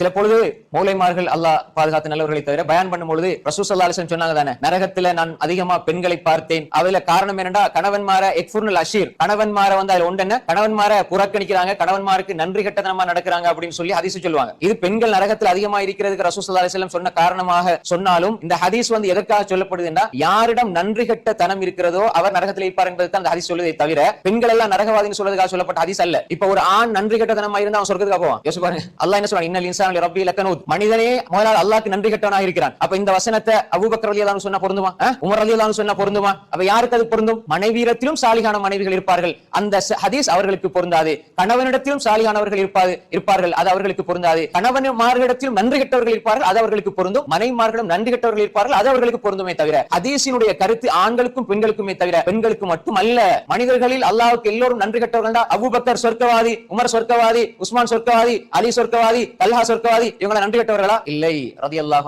சில பொழுது மூலைமார்கள் அல்லாஹ் பாதுகாத்த நல்லவர்களை தவிர பயன் பண்ணும் பொழுது ரசூசல்லா அலிசன் சொன்னாங்க தானே நரகத்துல நான் அதிகமா பெண்களை பார்த்தேன். அதுல காரணம் என்னடா கணவன்மார எக்ஃபுர்னல் அஷீர் கணவன்மார வந்து அதுல ஒன்று என்ன? கணவன்மார புறக்கணிக்கிறாங்க கணவன்மாருக்கு நன்றி கட்டதனமா நடக்கிறாங்க அப்படின்னு சொல்லி ஹதீஸ் சொல்லுவாங்க. இது பெண்கள் நரகத்தில் அதிகமா இருக்கிறதுக்கு ரசூசல்லா அலிஸ்லாம் சொன்ன காரணமாக சொன்னாலும் இந்த ஹதீஸ் வந்து எதற்காக சொல்லப்படுதுன்னா யாரிடம் நன்றி கட்ட தனம் இருக்கிறதோ அவர் நரகத்தில் இருப்பார் என்பது தான் அந்த ஹதீஸ் சொல்லுவதை தவிர பெண்கள் எல்லாம் நரகவாதின்னு சொல்றதுக்காக சொல்லப்பட்ட ஹதீஸ் அல்ல. இப்ப ஒரு ஆண் நன்றி கட்டதனமா இருந்தா அவன் சொர்க்கத்துக்கு போவான். யோசிப்பாரு அல்லா என்ன சொல்றான்? இன்னல் இன்சான் ரப்பி லக்கனூத் மனிதனே முதலால் அல்லாக்கு நன்றி கட்டவனாக இருக்கிறான். அப்ப இந்த வசனத்தை அபூபக்கர் ரலியல்லாஹு சொன்னா பொருந்துமா? உமர் அலி ரலியல்லாஹு சொன்னா பொருந்துமா? அப்ப யாருக்கு அது பொருந்தும்? மனைவியிடத்திலும் சாலிகான மனைவிகள் இருப்பார்கள். அந்த ஹதீஸ் அவர்களுக்கு பொருந்தாது. கணவனிடத்திலும் சாலிகானவர்கள் இருப்பாது இருப்பார்கள் அது அவர்களுக்கு பொருந்தாது. கணவன்மார்களிடத்திலும் நன்றி கட்டவர்கள் இருப்பார்கள் அது அவர்களுக்கு பொருந்தும். மனைவிமார்களிடம் நன்றி கட்டவர்கள் இருப்பார்கள் அது அவர்களுக்கு பொருந்துமே தவிர. ஹதீஸினுடைய கருத்து ஆண்களுக்கும் பெண்களுக்குமே தவிர பெண்களுக்கு மட்டும் அல்ல மனிதர்களில் அல்லாவுக்கு எல்லோரும் நன்றி கட்டவர்கள் தான் அபூபக்கர் சொர்க்கவாதி உமர் சொர்க்கவாதி உஸ்மான் சொர்க்கவாதி அலி சொர்க்கவாதி தல்ஹா சொர்க்கவாதி இவங்க நன்றி கட்டவர்களா? இல்லை ரதி அல்லாஹ்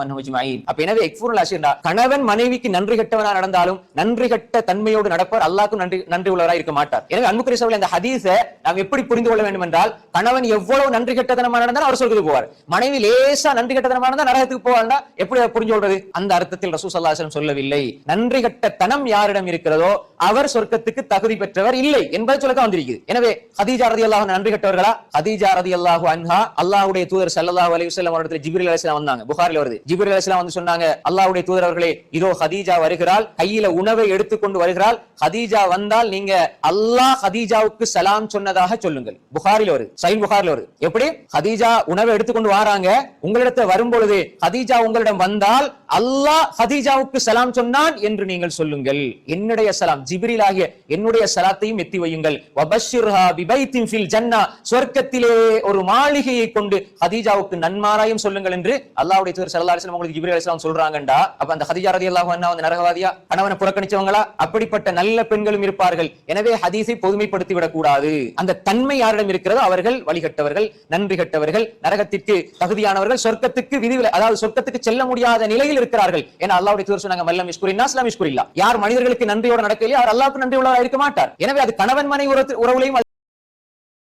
அப்ப எனவே எக்ஃபுருல் அஷீர்டா கணவன் மனைவிக்கு நன்றி கட்டவனா நடந்தாலும் நன்றி கட்ட தன்மையோடு நடப்பவர் அல்லாக்கும் நன்றி நன்றி உள்ளவராக இருக்க மாட்டார். எனவே அன்புக்குரிய சோழ இந்த ஹதீஸை நாம் எப்படி புரிந்து கொள்ள வேண்டும் என்றால் கணவன் எவ்வளவு நன்றி கெட்டதனமா நடந்தாலும் அவர் சொர்க்கத்துக்கு போவார். மனைவி லேசா நன்றி கெட்டதனமா இருந்தா நரகத்துக்கு போவார்னா எப்படி அதை புரிஞ்சு கொள்றது அந்த அர்த்தத்தில் ரசூல் ஸல்லல்லாஹு சொல்லவில்லை. நன்றி கெட்ட தனம் யாரிடம் இருக்கிறதோ அவர் சொர்க்கத்துக்கு தகுதி பெற்றவர் இல்லை என்பதை சொல்லத்தான் வந்திருக்குது. எனவே ஹதீஜா ரதி அல்லாஹ் நன்றி கட்டவர்களா? ஹதீஜா ரதி அல்லாஹு அன்ஹா அல்லாஹுடைய தூதர் ஸல்லல்லாஹு சல்லாஹ் வஸல்லம் அவரிடத்தில் ஜிபிரில் அலிஸ்லாம் வந்தாங்க. புகாரில் வருது. ஜிபிரில் அலிஸ்லாம் வந்து சொன்னாங்க அல்லாவுடைய தூதர் அவர்களே இதோ ஹதீஜா வருகிறாள் கையில உணவை எடுத்துக்கொண்டு வருகிறாள். ஹதீஜா வந்தால் நீங்க அல்லாஹ் ஹதீஜாவுக்கு சலாம் சொன்னதாக சொல்லுங்கள். புகாரில் வருது. சைன் புகாரில் வருது. எப்படி? ஹதீஜா உணவை எடுத்துக்கொண்டு வராங்க. உங்களிடத்தை வரும் பொழுது ஹதீஜா உங்களிடம் வந்தால் அல்லாஹ் ஹதீஜாவுக்கு சலாம் சொன்னான் என்று நீங்கள் சொல்லுங்கள். என்னுடைய சலாம் ஜிபிரில் ஆகிய என்னுடைய சலாத்தையும் எத்தி வையுங்கள். வபஷ்ஷிர்ஹா பிபைத்தின் ஃபில் ஜன்னா சொர்க்கத்திலே ஒரு மாளிகையை கொண்டு ஹதீஜாவுக்கு நன்மாராயம் சொல்லுங்கள் என்று அல்லாவுடைய தூதர் ஸல்லல்லாஹு உங்களுக்கு இப்ரி அலிஸ்லாம் சொல்றாங்கடா அப்ப அந்த ஹதீஜா ரலியல்லாஹு அன்ஹா வந்து நரகவாதியா? கணவனை புறக்கணிச்சவங்களா? அப்படிப்பட்ட நல்ல பெண்களும் இருப்பார்கள். எனவே ஹதீஸை பொதுமைப்படுத்தி விடக் கூடாது அந்த தன்மை யாரிடம் இருக்கிறதோ அவர்கள் வழிகட்டவர்கள் நன்றி கட்டவர்கள் நரகத்திற்கு தகுதியானவர்கள் சொர்க்கத்துக்கு விதிவில அதாவது சொர்க்கத்துக்கு செல்ல முடியாத நிலையில் இருக்கிறார்கள். ஏன்னா அல்லாவுடைய தூதர் சொன்னாங்க மல்லம் இஸ்குரின்னா இஸ்லாம் இஸ்குரில்லா யார் மனிதர்களுக்கு நன்றியோட நடக்கலையோ அவர் அல்லாவுக்கு நன்றி உள்ளவராக இருக்க மாட்டார். எனவே அது கணவன் மனை உறவு- உறவுலையும்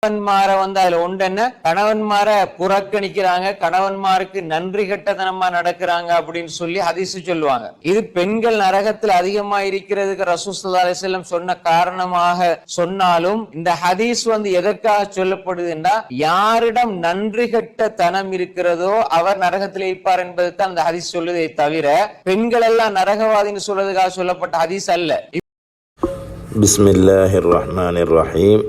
கணவன்மார வந்து அதுல ஒன்று என்ன? கணவன்மார புறக்கணிக்கிறாங்க. கணவன்மாருக்கு நன்றி கட்டதனமா நடக்கிறாங்க அப்படின்னு சொல்லி ஹதிசு சொல்லுவாங்க. இது பெண்கள் நரகத்தில் அதிகமா இருக்கிறதுக்கு ரசூசல்லா அலிசல்லம் சொன்ன காரணமாக சொன்னாலும் இந்த ஹதீஸ் வந்து எதற்காக சொல்லப்படுதுன்னா யாரிடம் நன்றி கட்ட தனம் இருக்கிறதோ அவர் நரகத்தில் இருப்பார் என்பது தான் அந்த ஹதீஸ் சொல்லுதை தவிர பெண்கள் எல்லாம் நரகவாதின்னு சொல்றதுக்காக சொல்லப்பட்ட ஹதீஸ் அல்ல. பிஸ்மில்லாஹிர் ரஹ்மான் ரஹீம்.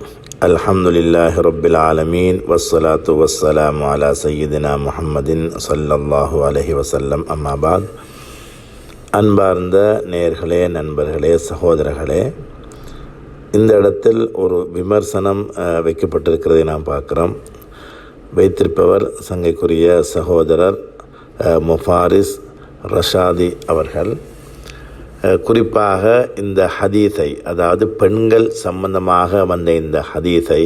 அல்ஹம்துலில்லாஹி ரபில் ஆலமீன் வஸ்ஸலாத்து வஸ்ஸலாம் அலா சையதினா முஹம்மதின் சல்லல்லாஹு அலஹி வசல்லம் அம்மாபாத் அன்பார்ந்த நேர்களே நண்பர்களே சகோதரர்களே இந்த இடத்தில் ஒரு விமர்சனம் வைக்கப்பட்டிருக்கிறதை நாம் பார்க்குறோம். வைத்திருப்பவர் சங்கைக்குரிய சகோதரர் முஃபாரிஸ் ரஷாதி அவர்கள். குறிப்பாக இந்த ஹதீஸை அதாவது பெண்கள் சம்பந்தமாக வந்த இந்த ஹதீஸை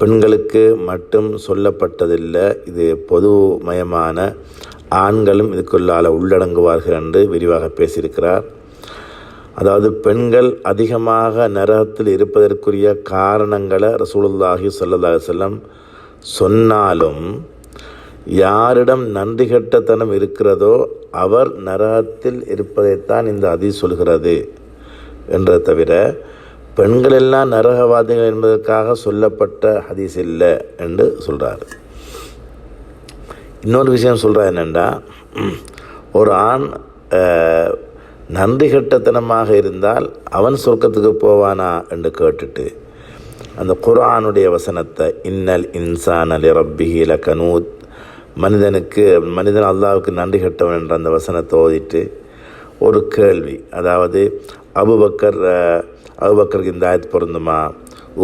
பெண்களுக்கு மட்டும் சொல்லப்பட்டதில்லை. இது பொதுமயமான ஆண்களும் இதுக்குள்ளால் உள்ளடங்குவார்கள் என்று விரிவாக பேசியிருக்கிறார். அதாவது பெண்கள் அதிகமாக நரகத்தில் இருப்பதற்குரிய காரணங்களை ரசூலுல்லாஹி சொல்லதாக செல்லம் சொன்னாலும் யாரிடம் நன்றி கெட்டத்தனம் இருக்கிறதோ அவர் நரகத்தில் இருப்பதைத்தான் இந்த அதி சொல்கிறது என்ற தவிர பெண்கள் எல்லாம் நரகவாதிகள் என்பதற்காக சொல்லப்பட்ட ஹதீஸ் இல்லை என்று சொல்கிறார் இன்னொரு விஷயம் சொல்கிறா என்னென்னா ஒரு ஆண் நன்றி கெட்டத்தனமாக இருந்தால் அவன் சொர்க்கத்துக்கு போவானா என்று கேட்டுட்டு அந்த குரானுடைய வசனத்தை இன்னல் இன்சான் அலி ரப்பிஹில கனூத் மனிதனுக்கு மனிதன் அல்லாவுக்கு நன்றி கெட்டவன் என்ற அந்த வசனத்தை ஓதிட்டு ஒரு கேள்வி. அதாவது அபுபக்கர் அபுபக்கருக்கு இந்த ஆயத்து பொருந்துமா?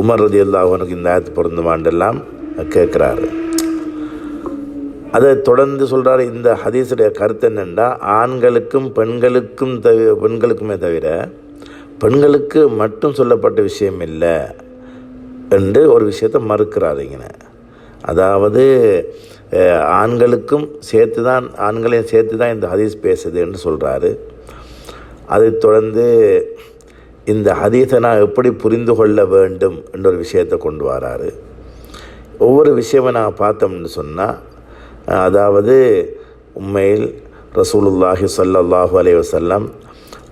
உமர் ரதி அல்லாஹனுக்கு இந்த ஆயத்து பொருந்துமான்றெல்லாம் கேட்குறாரு. அதை தொடர்ந்து சொல்கிறார் இந்த ஹதீஸுடைய கருத்து என்னென்னா ஆண்களுக்கும் பெண்களுக்கும் தவிர பெண்களுக்குமே தவிர பெண்களுக்கு மட்டும் சொல்லப்பட்ட விஷயம் இல்லை என்று ஒரு விஷயத்தை மறுக்கிறாருங்க அதாவது ஆண்களுக்கும் சேர்த்து தான் ஆண்களையும் சேர்த்து தான் இந்த ஹதீஸ் பேசுது என்று சொல்கிறாரு அதைத் தொடர்ந்து இந்த ஹதீஸை நான் எப்படி புரிந்து கொள்ள வேண்டும் என்ற ஒரு விஷயத்தை கொண்டு வராரு. ஒவ்வொரு விஷயமும் நான் பார்த்தோம்னு சொன்னால் அதாவது உண்மையில் ரசூலுல்லாஹி ஸல்லல்லாஹு அலைஹி வசல்லம்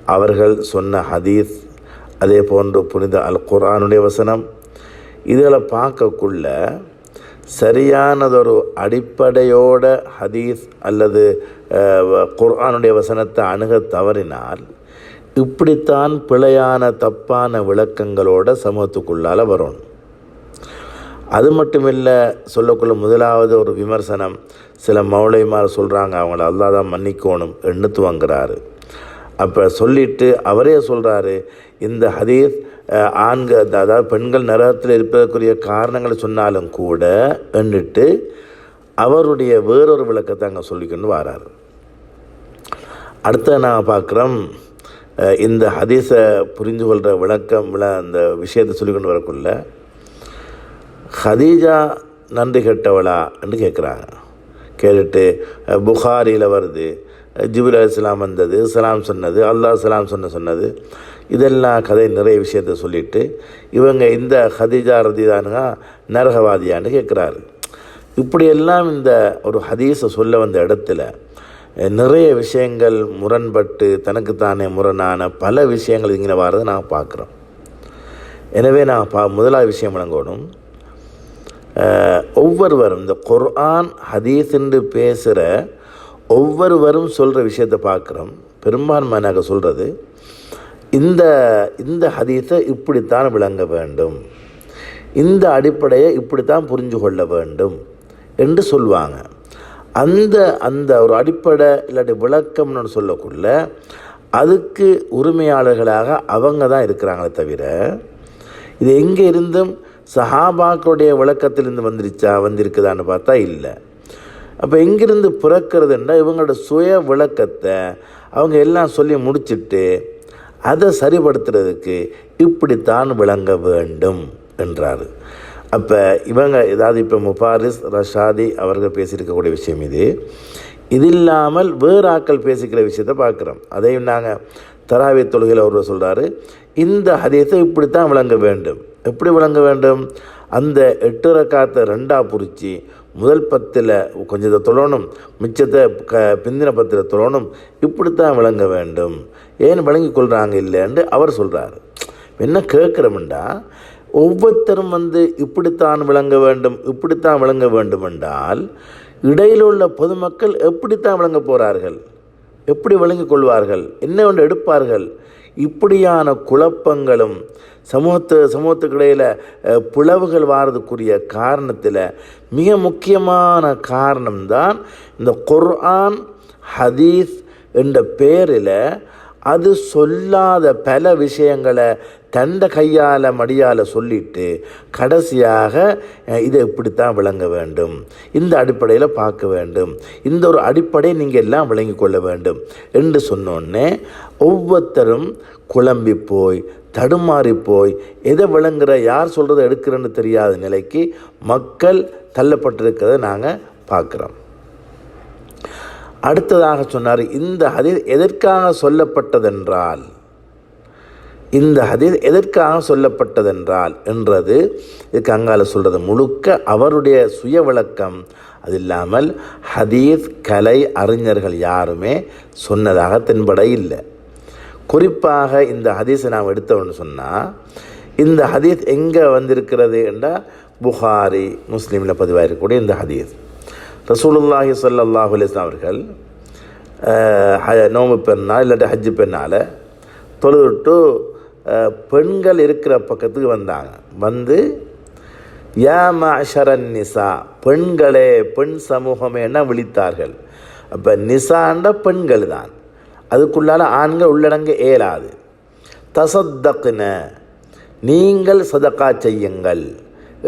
அவர்கள் சொன்ன ஹதீஸ் அதே போன்று புனித அல் குரானுடைய வசனம் இதுகளை பார்க்கக்குள்ள சரியானதொரு அடிப்படையோட ஹதீஸ் அல்லது குர்ஆனுடைய வசனத்தை அணுக தவறினால் இப்படித்தான் பிழையான தப்பான விளக்கங்களோட சமூகத்துக்குள்ளால் வரும். அது மட்டுமில்லை சொல்லக்குள்ள முதலாவது ஒரு விமர்சனம் சில மௌளைமார் சொல்கிறாங்க அவங்கள அல்லாஹ் தான் மன்னிக்கணும் எண்ணு துவங்குறாரு அப்போ சொல்லிட்டு அவரே சொல்கிறாரு இந்த ஹதீஸ் ஆண்கள் அதாவது பெண்கள் நரகத்தில் இருப்பதற்குரிய காரணங்களை சொன்னாலும் கூட எண்ணிட்டு அவருடைய வேறொரு விளக்கத்தை அங்கே சொல்லிக்கொண்டு வரார். அடுத்த நான் பார்க்குறோம் இந்த ஹதீஸை புரிந்து கொள்கிற விளக்கம் விள அந்த விஷயத்தை சொல்லிக்கொண்டு வரக்குள்ள ஹதீஜா நன்றி கெட்டவளா? என்று கேட்குறாங்க. கேட்டுட்டு புகாரியில் வருது ஜிபுல் அலிஸ்லாம் வந்தது சலாம் சொன்னது அல்லாஹ் சலாம் சொன்ன சொன்னது இதெல்லாம் கதை நிறைய விஷயத்த சொல்லிட்டு இவங்க இந்த ஹதீஜா ரதிதானுங்க நரகவாதியான்னு கேட்குறாரு. இப்படியெல்லாம் இந்த ஒரு ஹதீஸை சொல்ல வந்த இடத்துல நிறைய விஷயங்கள் முரண்பட்டு தனக்குத்தானே முரணான பல விஷயங்கள் இங்கே வரதை நான் பார்க்குறோம். எனவே நான் பா முதலாவது விஷயம் வழங்கணும் ஒவ்வொருவரும் இந்த குர்ஆன் ஹதீஸ் என்று பேசுகிற ஒவ்வொருவரும் சொல்கிற விஷயத்தை பார்க்குறோம். பெரும்பான்மையாக சொல்கிறது இந்த இந்த ஹதீஸை இப்படித்தான் விளங்க வேண்டும். இந்த அடிப்படையை இப்படித்தான் புரிஞ்சு கொள்ள வேண்டும் என்று சொல்லுவாங்க. அந்த அந்த ஒரு அடிப்படை இல்லாட்டி விளக்கம்னு சொல்லக்குள்ள அதுக்கு உரிமையாளர்களாக அவங்க தான் இருக்கிறாங்களே தவிர இது எங்கே இருந்தும் சஹாபாக்களுடைய விளக்கத்திலிருந்து வந்துருச்சா வந்திருக்குதான்னு பார்த்தா இல்லை. அப்போ எங்கிருந்து பிறக்கிறதுன்னா இவங்களோட சுய விளக்கத்தை அவங்க எல்லாம் சொல்லி முடிச்சிட்டு அதை சரிபடுத்துறதுக்கு இப்படித்தான் விளங்க வேண்டும் என்றார். அப்போ இவங்க ஏதாவது இப்போ முபாரிஸ் ரஷாதி அவர்கள் பேசியிருக்கக்கூடிய விஷயம் இது. இது இல்லாமல் வேறு ஆக்கள் பேசிக்கிற விஷயத்த பார்க்குறோம். அதையும் நாங்கள் தராவி தொழுகையில் அவர் சொல்கிறாரு இந்த ஹதீஸை இப்படித்தான் விளங்க வேண்டும். எப்படி விளங்க வேண்டும்? அந்த எட்டு ரக்காத்தை ரெண்டாக பிரித்து முதல் பத்தில் கொஞ்சத்தை தொழணும் மிச்சத்தை க பிந்தின பத்தில் தொழணும். இப்படித்தான் விளங்க வேண்டும். ஏன் விளங்கி கொள்கிறாங்க இல்லைன்னு அவர் சொல்கிறார் என்ன கேட்குறோம்டா ஒவ்வொருத்தரும் வந்து இப்படித்தான் விளங்க வேண்டும் இப்படித்தான் விளங்க வேண்டும் என்றால் இடையில் உள்ள பொதுமக்கள் எப்படித்தான் விளங்க போகிறார்கள் எப்படி விளங்கிக் கொள்வார்கள் என்ன ஒன்று எடுப்பார்கள்? இப்படியான குழப்பங்களும் சமூகத்து சமூகத்துக்கு இடையில் பிளவுகள் வாரதுக்குரிய காரணத்தில் மிக முக்கியமான காரணம்தான் இந்த குர்ஆன் ஹதீஸ் என்ற பேரில் அது சொல்லாத பல விஷயங்களை தந்த கையால் மடியால் சொல்லிட்டு கடைசியாக இதை இப்படித்தான் விளங்க வேண்டும். இந்த அடிப்படையில் பார்க்க வேண்டும். இந்த ஒரு அடிப்படை நீங்கள் எல்லாம் விளங்கி கொள்ள வேண்டும். என்று சொன்னோடனே ஒவ்வொருத்தரும் குழம்பி போய் தடுமாறி போய் எதை விளங்குற யார் சொல்கிறத எடுக்கிறேன்னு தெரியாத நிலைக்கு மக்கள் தள்ளப்பட்டிருக்கிறத நாங்கள் பார்க்குறோம். அடுத்ததாக சொன்னார் இந்த ஹதீஸ் எதற்காக சொல்லப்பட்டதென்றால் இந்த ஹதீஸ் எதற்காக சொல்லப்பட்டதென்றால் என்றது இதுக்கு அங்கால சொல்கிறது முழுக்க அவருடைய சுய விளக்கம் அது இல்லாமல் ஹதீஸ் கலை அறிஞர்கள் யாருமே சொன்னதாக தென்பட இல்லை. குறிப்பாக இந்த ஹதீஸை நாம் எடுத்தோம்னு சொன்னால் இந்த ஹதீஸ் எங்கே வந்திருக்கிறது என்றால் புகாரி முஸ்லீமில் பதிவாக இருக்கக்கூடிய இந்த ஹதீஸ். ரசூலுல்லாஹி சல்லாஹ் அலிஸ்லாம் அவர்கள் ஹ- நோம்பு பெண்ணால் இல்லாட்டி ஹஜ்ஜு பெண்ணால் தொழுதுட்டு பெண்கள் இருக்கிற பக்கத்துக்கு வந்தாங்க. வந்து யா மஷரன் நிசா பெண்களே பெண் சமூகமே விழித்தார்கள். அப்போ நிசாண்ட பெண்கள் தான். அதுக்குள்ளால ஆண்கள் உள்ளடங்க ஏலாது தசத்தக்குன நீங்கள் சதக்கா செய்யுங்கள்.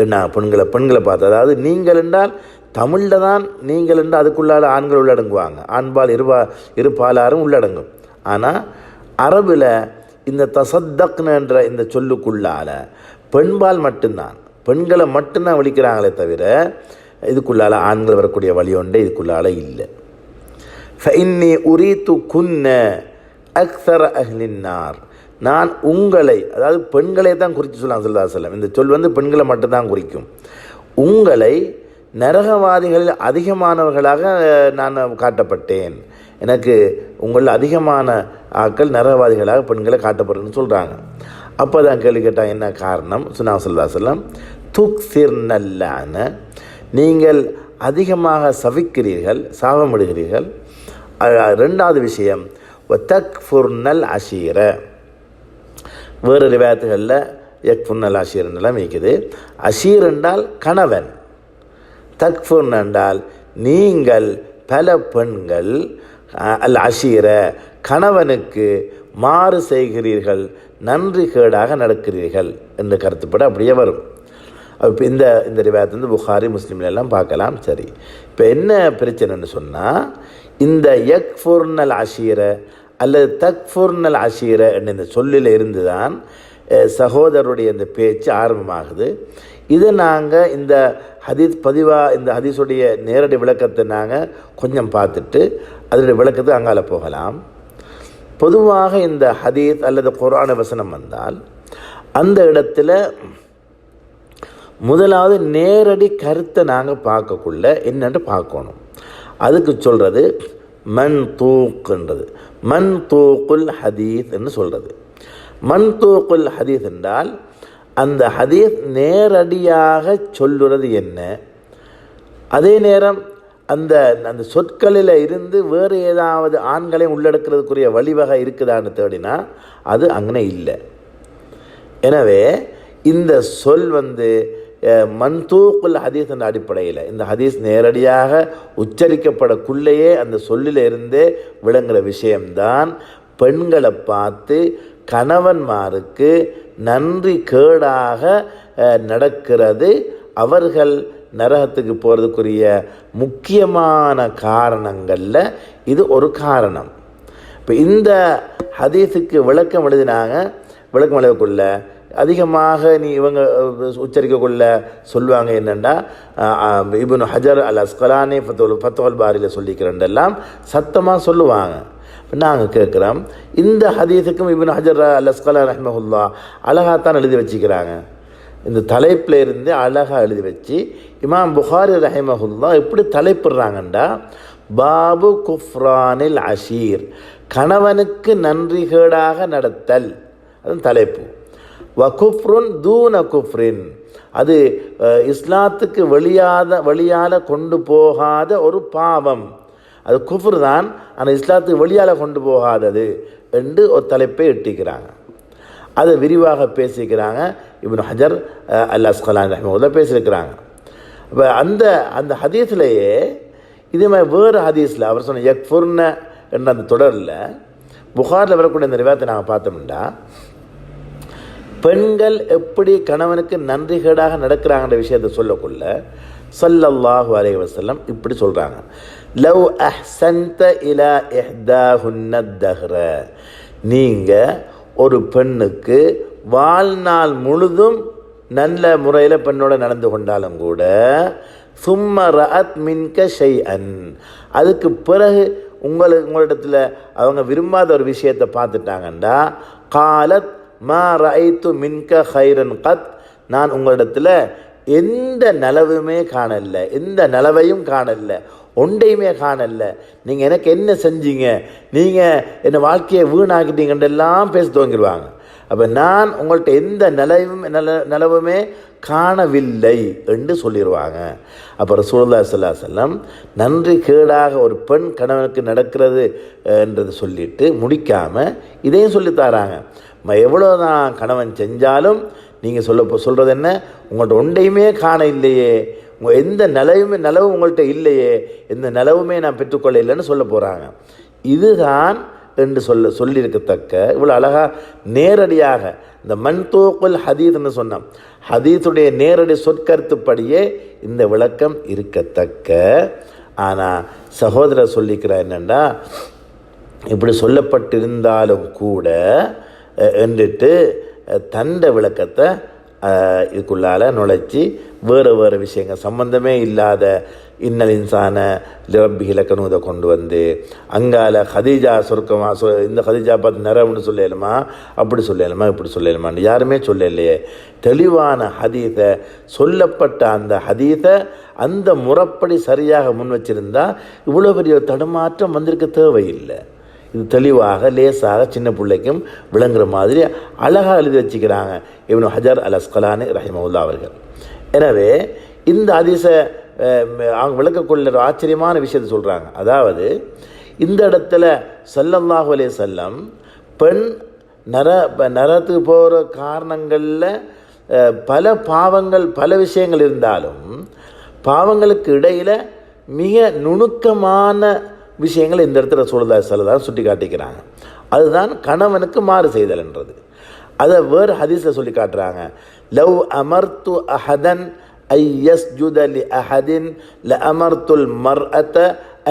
என்ன பெண்களை பெண்களை பார்த்து அதாவது நீங்கள் என்றால் தமிழில் தான் நீங்கள் என்று அதுக்குள்ளால் ஆண்கள் உள்ளடங்குவாங்க. ஆண்பால் இருபா இருபாலாரும் உள்ளடங்கும். ஆனால் அரபில் இந்த தசத்தக்னன்ற இந்த சொல்லுக்குள்ளால பெண்பால் மட்டும்தான். பெண்களை மட்டும்தான் விழிக்கிறாங்களே தவிர இதுக்குள்ளால் ஆண்கள் வரக்கூடிய வழி ஒன்றே இதுக்குள்ளால் இல்லை. ஃபஇன்னி உரித்து குன்ன அக்ஸர அஹ்லின்னார் நான் உங்களை அதாவது பெண்களை தான் குறித்து சொல்லலாம் சொல்லா செல்லம் இந்த சொல் வந்து பெண்களை மட்டும்தான் குறிக்கும். உங்களை நரகவாதிகளில் அதிகமானவர்களாக நான் காட்டப்பட்டேன். எனக்கு உங்களில் அதிகமான ஆக்கள் நரகவாதிகளாக பெண்களை காட்டப்படுறேன்னு சொல்கிறாங்க அப்போ தான் கேள்வி கேட்டால் என்ன காரணம்? சுனா சொல்லா சொல்லம் துக் சிர்நல்லான நீங்கள் அதிகமாக சவிக்கிறீர்கள் சாபமிடுகிறீர்கள். ரெண்டாவது விஷயம் தக் ஃபுர்னல் அஷீர. வேறு ரிவாயத்துகளில் யக்ஃபுன்னல் அஷீர் எல்லாம் இருக்குது. அஷீர் என்றால் கணவன். தக்ஃபுன் என்றால் நீங்கள் பல பெண்கள் அல் அஷீர கணவனுக்கு மாறு செய்கிறீர்கள் நன்றி கேடாக நடக்கிறீர்கள் என்று கருத்துப்பட அப்படியே வரும். அப்போ இந்த இந்த ரிவாயத்தை வந்து புகாரி முஸ்லீம்ல எல்லாம் பார்க்கலாம். சரி. இப்போ என்ன பிரச்சனைன்னு சொன்னால் இந்த யக் ஃபுர்னல் அஷீர அல்லது தக் ஃபுர்னல் அஷீர என்ற இந்த சொல்லில் இருந்து தான் சகோதரருடைய இந்த பேச்சு ஆரம்பமாகுது. இதை நாங்கள் இந்த ஹதீஸ் பதிவாக இந்த ஹதீஸுடைய நேரடி விளக்கத்தை நாங்கள் கொஞ்சம் பார்த்துட்டு அதனுடைய விளக்கத்தை அங்கால போகலாம். பொதுவாக இந்த ஹதீஸ் அல்லது குரான வசனம் வந்தால் அந்த இடத்துல முதலாவது நேரடி கருத்தை நாங்கள் பார்க்கக்குள்ள என்னென்று பார்க்கணும். அதுக்கு சொல்கிறது மண் தூக்குன்றது. மண் தூக்குல் ஹதீஸ் என்று சொல்கிறது மண் தூக்குல் ஹதீஸ் என்றால் அந்த ஹதீஸ் நேரடியாக சொல்லுறது என்ன? அதே நேரம் அந்த அந்த சொற்களில் இருந்து வேறு ஏதாவது ஆண்களை உள்ளடக்கிறதுக்குரிய வழிவகை இருக்குதான்னு தேடினா அது அங்கே இல்லை. எனவே இந்த சொல் வந்து மன்தூக்குல் ஹதீஸ் என்ற அடிப்படையில் இந்த ஹதீஸ் நேரடியாக உச்சரிக்கப்படக்குள்ளேயே அந்த சொல்லிலிருந்தே விளங்குகிற விஷயம்தான் பெண்களை பார்த்து கணவன்மாருக்கு நன்றி கேடாக நடக்கிறது. அவர்கள் நரகத்துக்கு போகிறதுக்குரிய முக்கியமான காரணங்களில் இது ஒரு காரணம். இப்போ இந்த ஹதீஸுக்கு விளக்கம் எழுதினாங்க. விளக்கம் எழுதக்குள்ள அதிகமாக நீ இவங்க உச்சரிக்கக்குள்ள சொல்லுவாங்க என்னென்னா இப்னு ஹஜர் அல் அஸ்கலானே ஃபத்தோல் ஃபத்தோல் பாரியில் சொல்லிக்கிறேன்டெல்லாம் சத்தமாக சொல்லுவாங்க. நாங்கள் கேட்குறோம். இந்த ஹதீஸுக்கும் இபின் ஹஜர் அல் அஸ்கலா ரஹ்மஹுல்லா தான் எழுதி வச்சுக்கிறாங்க. இந்த தலைப்பில் இருந்து அழகாக எழுதி வச்சு இமாம் புகாரி ரஹிமஹுல்லா எப்படி தலைப்பிடுறாங்கண்டா? பாபு குஃப்ரானில் அஷீர். கணவனுக்கு நன்றிகேடாக நடத்தல். அது தலைப்பு. வ தூன குஃப்ரின். அது இஸ்லாத்துக்கு வெளியாத வழியால் கொண்டு போகாத ஒரு பாவம். அது குஃபர் தான் ஆனால் இஸ்லாத்துக்கு வெளியால் கொண்டு போகாதது என்று ஒரு தலைப்பை எட்டிக்கிறாங்க. அதை விரிவாக பேசிக்கிறாங்க இப்னு ஹஜர் அல்லா ஸ்கலான் அஸ்கலான் பேசியிருக்கிறாங்க. இப்போ அந்த அந்த ஹதீஸ்லேயே இதே மாதிரி வேறு ஹதீஸில் அவர் சொன்ன யக்ஃபுர்ன என்ற அந்த தொடரில் புகாரில் வரக்கூடிய இந்த ரிவாயத்தை நாங்கள் பார்த்தோம்னா பெண்கள் எப்படி கணவனுக்கு நன்றிகேடாக நடக்கிறாங்கன்ற விஷயத்தை சொல்லக்குள்ள சல்லல்லாஹு அலைஹி வஸல்லம் இப்படி சொல்கிறாங்க லவ் அஹ்சந்த இலா இஹ்தாஹுன்ன தஹ்ர. நீங்கள் ஒரு பெண்ணுக்கு வாழ்நாள் முழுதும் நல்ல முறையில் பெண்ணோட நடந்து கொண்டாலும் கூட சும்ம ரஅத் மின்க ஷை அன் அதுக்கு பிறகு உங்களுக்கு உங்களிடத்தில் அவங்க விரும்பாத ஒரு விஷயத்தை பார்த்துட்டாங்கண்டா காலத் மா ரஐத்து மின்க ஹைரன் கத். நான் உங்களிடத்தில் எந்த நலவுமே காணல எந்த நலவையும் காணல. ஒன்றையுமே காணல. நீங்கள் எனக்கு என்ன செஞ்சீங்க? நீங்கள் என்னை வாழ்க்கையை வீணாக்கிட்டீங்கன்றெல்லாம் பேச துவங்கிடுவாங்க. அப்போ நான் உங்கள்கிட்ட எந்த நிலவும் நில நிலவுமே காணவில்லை என்று சொல்லிடுவாங்க. அப்புறம் ரசூலுல்லாஹி சல்லா செல்லம் நன்றி கேடாக ஒரு பெண் கணவனுக்கு நடக்கிறது என்றதை சொல்லிட்டு முடிக்காமல் இதையும் சொல்லித்தாராங்க தராங்க. எவ்வளோ தான் கணவன் செஞ்சாலும் நீங்கள் சொல்ல சொல்கிறது என்ன? உங்கள்கிட்ட ஒன்றையுமே காண இல்லையே எந்த நிலையுமே நிலவு உங்கள்கிட்ட இல்லையே எந்த நிலவுமே நான் பெற்றுக்கொள்ள இல்லைன்னு சொல்ல போகிறாங்க இதுதான் என்று சொல்ல சொல்லியிருக்கத்தக்க இவ்வளோ அழகாக நேரடியாக இந்த மண்தோக்குல் ஹதீத்னு சொன்னோம். ஹதீத்துடைய நேரடி சொற்கருத்துப்படியே இந்த விளக்கம் இருக்கத்தக்க. ஆனால் சகோதரர் சொல்லிக்கிறார் என்னென்னா இப்படி சொல்லப்பட்டிருந்தாலும் கூட என்றுட்டு என்றிட்டு தண்ட விளக்கத்தை இதுக்குள்ளால நுழைச்சி வேறு வேறு விஷயங்கள் சம்பந்தமே இல்லாத இன்னல் இன்சான ரப்பி இலக்கணூதை கொண்டு வந்து அங்கால ஹதீஜா சுருக்கமாக சொ இந்த ஹதீஜா பார்த்து நிறம்னு சொல்லலுமா? அப்படி சொல்லலுமா இப்படி சொல்லலுமான்னு யாருமே சொல்லலையே. தெளிவான ஹதீஸை சொல்லப்பட்ட அந்த ஹதீஸை அந்த முறைப்படி சரியாக முன் வச்சிருந்தா இவ்வளோ பெரிய தடுமாற்றம் வந்திருக்க தேவையில்லை. இது தெளிவாக லேசாக சின்ன பிள்ளைக்கும் விளங்குற மாதிரி அழகாக எழுதி வச்சுக்கிறாங்க இவனு ஹஜர் அல் அஸ்கலானி ரஹிமவுல்லா அவர்கள். எனவே இந்த அதிச அவங்க விளக்கக்குள்ள ஒரு ஆச்சரியமான விஷயத்தை சொல்கிறாங்க அதாவது இந்த இடத்துல சல்லல்லாஹு செல்லம் பெண் நர நரத்துக்கு போகிற காரணங்களில் பல பாவங்கள் பல விஷயங்கள் இருந்தாலும் பாவங்களுக்கு இடையில் மிக நுணுக்கமான விஷயங்கள் இந்த இடத்துல சூழலா செல்லதான் சுட்டி காட்டிக்கிறாங்க. அதுதான் கணவனுக்கு மாறு செய்தல்ன்றது அதை வேறு ஹதீஸில் சொல்லி காட்டுறாங்க. லவ் அமர்த்து அஹதன் ஐ எஸ் ஜுதலி அஹதின் ல அமர்த்துல் மர்அத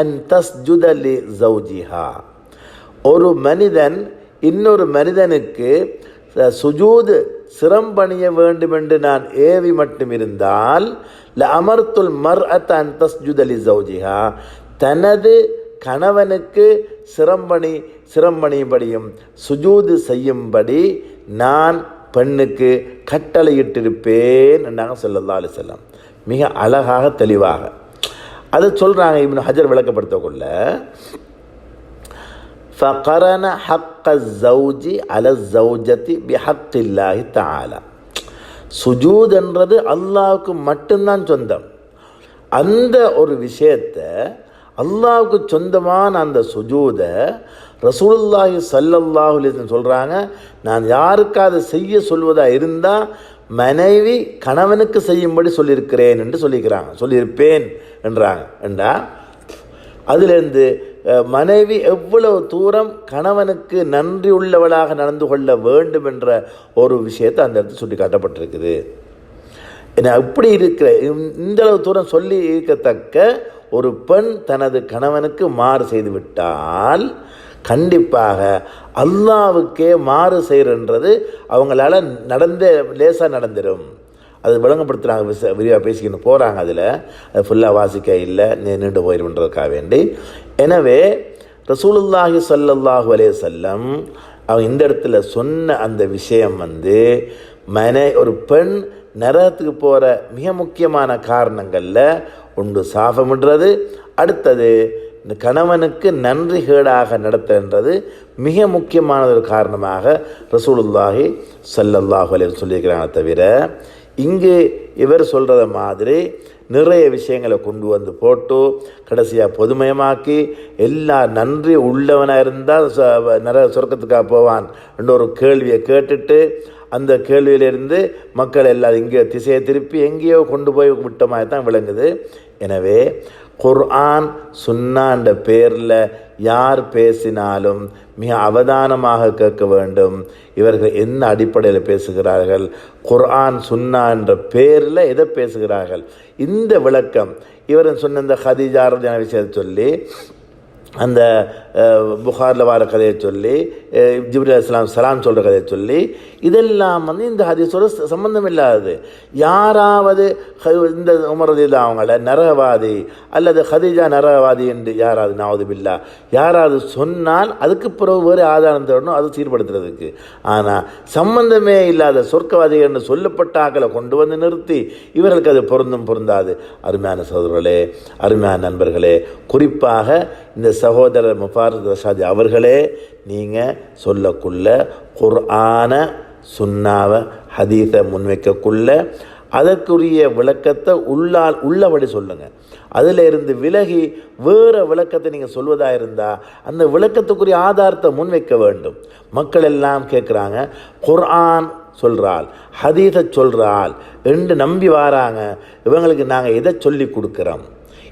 அன் தஸ் ஜுதலி ஜவுஜிஹா ஒரு மனிதன் இன்னொரு மனிதனுக்கு சுஜூது சிரம்பணிய வேண்டும் என்று நான் ஏவி மட்டும் இருந்தால் ல அமர்த்துல் மர் அத் அன் தஸ் ஜுதலி ஜவுஜிஹா தனது கணவனுக்கு சிரம்பணி சிரம்பணிபடியும் சுஜூது செய்யும்படி நான் பெண்ணுக்கு கட்டளையிட்டிருப்பேன் என்றாங்க சொல்லல்லா அலி செல்லம் மிக அழகாக தெளிவாக. அதை சொல்கிறாங்க இவன் ஹஜர் விளக்கப்படுத்தக்குள்ள ஃபகரன ஹக்க ஜவுஜி அல ஜவுஜத்தி பிஹக்கில்லாஹி தாலா சுஜூத் என்றது அல்லாவுக்கு மட்டும்தான் சொந்தம். அந்த ஒரு விஷயத்தை அல்லாவுக்கு சொந்தமான அந்த சுஜூதை ரசூலுல்லாஹி ஸல்லல்லாஹு சொல்கிறாங்க நான் யாருக்காவது செய்ய சொல்வதாக இருந்தால் மனைவி கணவனுக்கு செய்யும்படி சொல்லியிருக்கிறேன் என்று சொல்லியிருக்கிறாங்க சொல்லியிருப்பேன் என்றாங்க. என்றா? அதிலிருந்து மனைவி எவ்வளவு தூரம் கணவனுக்கு நன்றி உள்ளவளாக நடந்து கொள்ள வேண்டும் என்ற ஒரு விஷயத்தை அந்த இடத்துல சுட்டி காட்டப்பட்டிருக்குது ஏன்னா அப்படி இருக்கிற இந்தளவு இந்த அளவு தூரம் சொல்லி இருக்கத்தக்க ஒரு பெண் தனது கணவனுக்கு மாறு செய்து விட்டால் கண்டிப்பாக அல்லாவுக்கே மாறு செய்கிறன்றது அவங்களால நடந்தே லேசாக நடந்துடும் அது விளங்கப்படுத்துகிறாங்க விச விரிவாக பேசிக்கிட்டு போகிறாங்க அதில். அது ஃபுல்லாக வாசிக்க இல்லை நின்று நீண்டு போயிருன்றதுக்காக வேண்டி. எனவே ரசூலுல்லாஹி ஸல்லல்லாஹு அலே செல்லம் அவங்க இந்த இடத்துல சொன்ன அந்த விஷயம் வந்து மனை ஒரு பெண் நரகத்துக்கு போகிற மிக முக்கியமான காரணங்களில் ஒன்று சாபமிடுறது அடுத்தது கணவனுக்கு நன்றி கேடாக நடத்துகின்றது மிக முக்கியமான ஒரு காரணமாக ரசூலுல்லாஹி ஸல்லல்லாஹு அலைஹி சொல்லியிருக்கிறாங்க தவிர இங்கு இவர் சொல்கிறத மாதிரி நிறைய விஷயங்களை கொண்டு வந்து போட்டு கடைசியாக பொதுமயமாக்கி எல்லா நன்றி உள்ளவனாக இருந்தால் நிறைய சொர்க்கத்துக்காக போவான் என்ற ஒரு கேள்வியை கேட்டுட்டு அந்த கேள்வியிலிருந்து மக்கள் எல்லாம் இங்கே திசையை திருப்பி எங்கேயோ கொண்டு போய் விட்ட மாதிரி தான் விளங்குது. எனவே குர்ஆன் சுன்னான்ற பேரில் யார் பேசினாலும் மிக அவதானமாக கேட்க வேண்டும். இவர்கள் என்ன அடிப்படையில் பேசுகிறார்கள்? குர்ஆன் சுன்னா என்ற பேரில் எதை பேசுகிறார்கள்? இந்த விளக்கம் இவர் சொன்ன இந்த ஹதீஜாரதியான விஷயத்தை சொல்லி அந்த புகாரில் வர கதையை சொல்லி அஹ், ஜிப்ரி அலிஸ்லாம் சலாம் சொல்கிற கதையை சொல்லி இதெல்லாம் வந்து இந்த ஹதீஸோட சம்பந்தம் இல்லாதது. யாராவது இந்த உமரதில் அவங்கள நரகவாதி அல்லது ஹதீஜா நரகவாதி என்று யாராவது நாவதுமில்லா யாராவது சொன்னால் அதுக்கு பிறகு வேறு ஆதாரம் தரணும் அது சீர்படுத்துறதுக்கு. ஆனால் சம்பந்தமே இல்லாத சொர்க்கவாதி என்று சொல்லப்பட்ட ஆக்களை கொண்டு வந்து நிறுத்தி இவர்களுக்கு அது பொருந்தும் பொருந்தாது. அருமையான சகோதரர்களே அருமையான நண்பர்களே குறிப்பாக இந்த சகோதரர் முபாரத் ரஷாதி அவர்களே நீங்கள் சொல்லக்குள்ள குர்ஆன சுன்னாவை ஹதீஸை முன்வைக்கக்குள்ள அதற்குரிய விளக்கத்தை உள்ளால் உள்ளபடி சொல்லுங்கள் அதில் இருந்து விலகி வேறு விளக்கத்தை நீங்கள் சொல்வதாக இருந்தால் அந்த விளக்கத்துக்குரிய ஆதாரத்தை முன்வைக்க வேண்டும். மக்கள் எல்லாம் கேட்குறாங்க குர்ஆன் சொல்கிறாள் ஹதீஸை சொல்கிறாள் என்று நம்பி வாராங்க. இவங்களுக்கு நாங்கள் எதை சொல்லி கொடுக்குறோம்?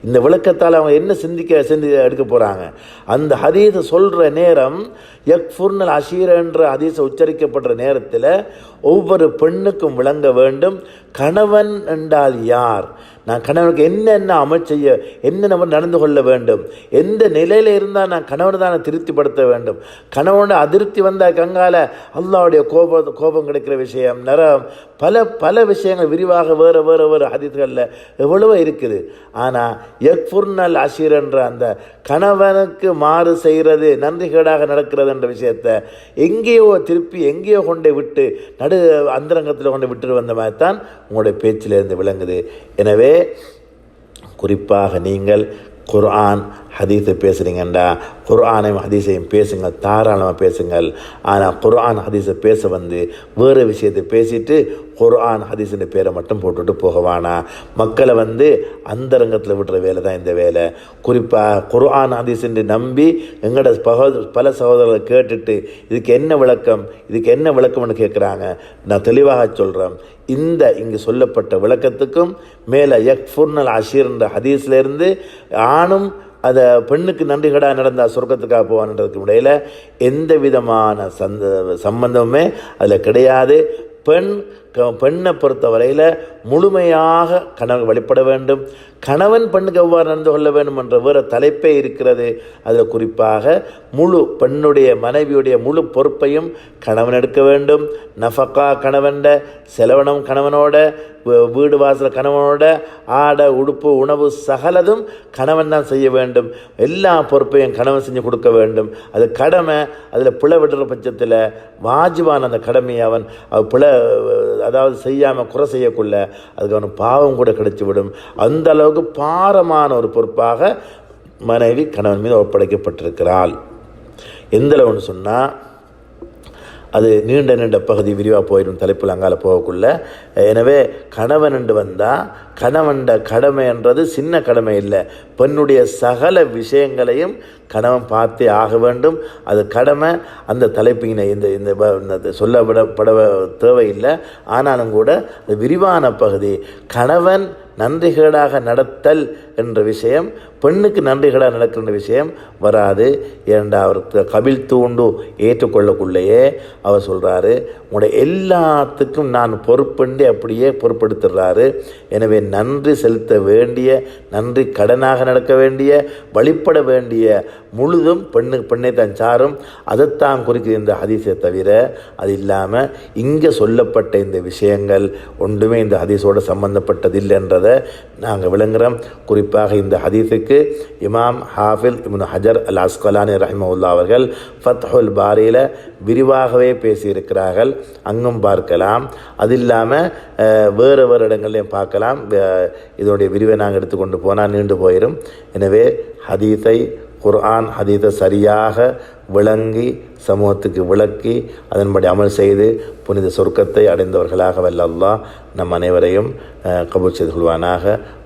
இந்த விளக்கத்தால் அவங்க என்ன சிந்திக்க சிந்தி எடுக்க போகிறாங்க அந்த ஹதீஸை சொல்கிற நேரம் யக்ஃபுர்னல் அஷீர் என்ற ஹதீஸை உச்சரிக்கப்படுற நேரத்தில் ஒவ்வொரு பெண்ணுக்கும் விளங்க வேண்டும். கணவன் என்றால் யார்? நான் கணவனுக்கு என்னென்ன அமல் செய்ய என்ன நம்ம நடந்து கொள்ள வேண்டும் எந்த நிலையில் இருந்தால் நான் கணவனை தான் திருப்திப்படுத்த வேண்டும். கணவனோட அதிருப்தி வந்த கங்கால அல்லாவுடைய கோபம் கோபம் கிடைக்கிற விஷயம் நரம். பல பல விஷயங்கள் விரிவாக வேறு வேறு வேறு அதிர்களில் எவ்வளவோ இருக்குது. ஆனால் எக்ஃபுர்னல் அசீர் என்ற அந்த கணவனுக்கு மாறு செய்கிறது நன்றிகேடாக நடக்கிறது என்ற விஷயத்தை எங்கேயோ திருப்பி எங்கேயோ கொண்டு விட்டு நடு அந்தரங்கத்தில் கொண்டு விட்டுட்டு வந்த மாதிரி தான் உங்களுடைய பேச்சிலிருந்து விளங்குது. எனவே குறிப்பாக நீங்கள் குர்ஆன் ஹதீஸை பேசுகிறீங்கண்டா குர்ஆனையும் ஹதீஸையும் பேசுங்கள் தாராளமாக பேசுங்கள். ஆனால் குர்ஆன் ஹதீஸை பேச வந்து வேறு விஷயத்தை பேசிட்டு குர்ஆன் ஹதீஸின் பேரை மட்டும் போட்டுட்டு போகவானா மக்களை வந்து அந்தரங்கத்தில் விடுற வேலை தான் இந்த வேலை. குறிப்பாக குர்ஆன் ஹதீஸின் நம்பி எங்களோட சகோதர பல சகோதரர்களை கேட்டுட்டு இதுக்கு என்ன விளக்கம்? இதுக்கு என்ன விளக்கம்னு கேட்குறாங்க நான் தெளிவாக சொல்கிறேன் இந்த இங்கு சொல்லப்பட்ட விளக்கத்துக்கும் மேலே யக்ஃபுர்னல் அஷீர்ன்ற ஹதீஸ்லேருந்து ஆணும் அதை பெண்ணுக்கு நன்றிகடாக நடந்தால் சொர்க்கத்துக்காக போவான்றதுக்கு இடையில் எந்த விதமான சந்த சம்பந்தமுமே அதில் கிடையாது. பெண் பெண்ணை பெண்ணை பொறுத்தவரையில் முழுமையாக கணவன் வழிபட வேண்டும். கணவன் பெண்ணுக்கு எவ்வாறு நடந்து கொள்ள வேண்டும் என்ற வேறு தலைப்பே இருக்கிறது. அதில் குறிப்பாக முழு பெண்ணுடைய மனைவியுடைய முழு பொறுப்பையும் கணவன் எடுக்க வேண்டும். நஃபக்கா கணவன்ட செலவனம் கணவனோட வீடு வாசல் கணவனோட ஆடை உடுப்பு உணவு சகலதும் கணவன் தான் செய்ய வேண்டும். எல்லா பொறுப்பையும் கணவன் செஞ்சு கொடுக்க வேண்டும். அது கடமை. அதில் பிழை விடுற பட்சத்தில் வாஜிவான அந்த கடமையை அவன் அவன் பிழை அதாவது செய்யாமல் குறை செய்யக்குள்ள அதுக்கு அவனுக்கு பாவம் கூட கிடைச்சி விடும் அந்த அளவுக்கு பாரமான ஒரு பொறுப்பாக மனைவி கணவன் மீது ஒப்படைக்கப்பட்டிருக்கிறாள். எந்த அளவுன்னு சொன்னால் அது நீண்ட நீண்ட பகுதி விரிவாக போயிடும் தலைப்பில் அங்கால போகக்குள்ள. எனவே கணவன் என்று வந்தால் கணவன்ட கடமைன்றது சின்ன கடமை இல்லை. பெண்ணுடைய சகல விஷயங்களையும் கணவன் பார்த்தே ஆக வேண்டும். அது கடமை. அந்த தலைப்பினை இந்த இந்த வ- சொல்லப்படப்பட தேவையில்லை. ஆனாலும் கூட அது விரிவான பகுதி. கணவன் நன்றிகேடாக நடத்தல் என்ற விஷயம் பெண்ணுக்கு நன்றிகளாக நடக்கின்ற விஷயம் வராது. ஏண்டா அவர் கபில் தூண்டு ஏற்றுக்கொள்ளக்குள்ளேயே அவர் சொல்கிறாரு உங்களுடைய எல்லாத்துக்கும் நான் பொறுப்புண்டு அப்படியே பொறுப்படுத்துகிறாரு எனவே நன்றி செலுத்த வேண்டிய நன்றி கடனாக நடக்க வேண்டிய வழிபட வேண்டிய முழுதும் பெண்ணு பெண்ணை தான் சாரும். அதைத்தான் குறிக்குது இந்த ஹதீஸை தவிர அது இல்லாமல் இங்கே சொல்லப்பட்ட இந்த விஷயங்கள் ஒன்றுமே இந்த ஹதீஸோடு சம்பந்தப்பட்டதில்லைன்றதை நாங்கள் விளங்குறோம். குறிப்பாக இந்த ஹதீஸுக்கு இமாம் ஹாஃபில் இப்னு ஹஜர் அல் அஸ்கலானி ரஹிமவுல்லா அவர்கள் ஃபத்ஹுல் பாரியில் விரிவாகவே பேசியிருக்கிறார்கள். அங்கும் பார்க்கலாம். அது இல்லாமல் வேறு வேறு இடங்கள்லையும் பார்க்கலாம். இதனுடைய விரிவை நாங்கள் எடுத்துக்கொண்டு போனால் நீண்டு போயிடும் எனவே ஹதீஸை குர்ஆன் ஹதீஸை சரியாக விளங்கி சமூகத்துக்கு விளக்கி அதன்படி அமல் செய்து புனித சொர்க்கத்தை அடைந்தவர்களாக வல்ல அல்லாஹ் நம் அனைவரையும் கபூர் செய்து கொள்வானாக.